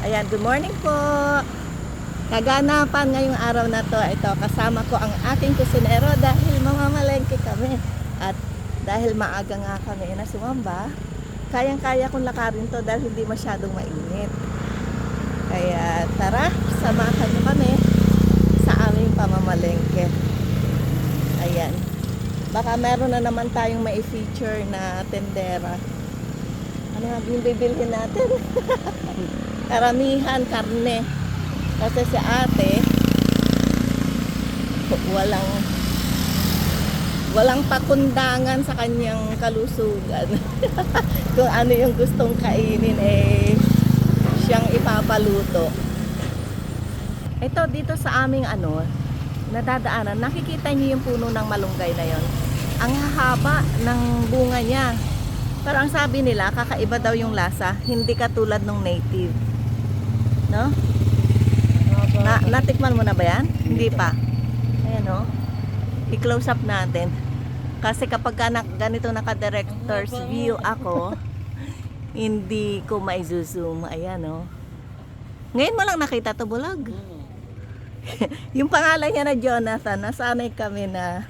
Ayan, good morning po. Kaganapan ngayong araw na to, ito kasama ko ang aking kusinero dahil mamamalengke kami. At dahil maaga nga kami na sumamba, kayang-kaya kong lakarin to dahil hindi masyadong mainit. Kaya tara, samahan niyo kami sa aming pamamalengke. Ayan. Baka meron na naman tayong may feature na tendera. Ano nga yung bibilhin natin? Karamihan karne. Kasi si ate, walang walang pakundangan sa kanyang kalusugan. Kung ano yung gustong kainin eh siyang ipapaluto. Ito dito sa aming ano, nadadaanan, nakikita niyo yung puno ng malunggay na yon. Ang haba ng bunga niya. Pero ang sabi nila, kakaiba daw yung lasa, hindi katulad ng native. No? Na, natikman mo na ba yan? Hindi pa. Ayan o. I-close up natin. Kasi kapag ka na, ganito naka-director's view ako, hindi ko mai-zoom. Ayan o. Ngayon mo lang nakita to bulag. yung pangalan niya na Jonathan, nasanay kami na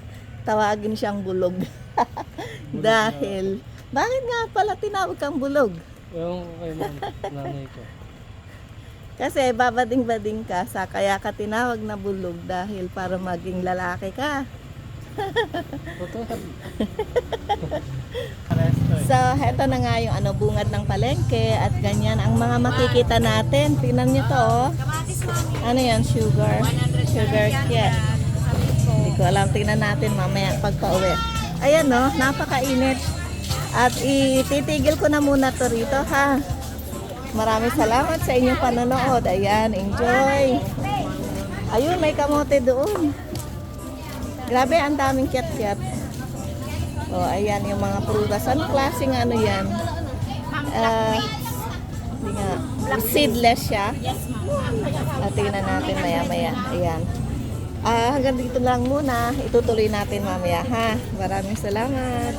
tawagin siyang bulog. Dahil, bakit nga pala tinawag kang bulog? Yung kay nanay ko. Kasi babading-bading ka sa kaya ka tinawag na bulog dahil para maging lalaki ka. So, heto na nga yung ano, bungad ng palengke at ganyan ang mga makikita natin. Tingnan nyo to, oh. Ano yan? Sugar. Sugar kit. Hindi ko alam. Tingnan natin mamaya pag pauwi. Ayan, no? Napakainit. At ititigil ko na muna to rito, ha? Maraming salamat sa inyong panonood. Ayan, enjoy. Ayun, may kamote doon. Grabe, ang daming kiat-kiat. Oh, ayan yung mga prutas. Anong klaseng ano yan? Ah, hindi nga. Seedless siya. At tingnan natin maya-maya. Ayan. Ah, hanggang dito lang muna. Itutuloy natin mamaya, ha? Maraming salamat.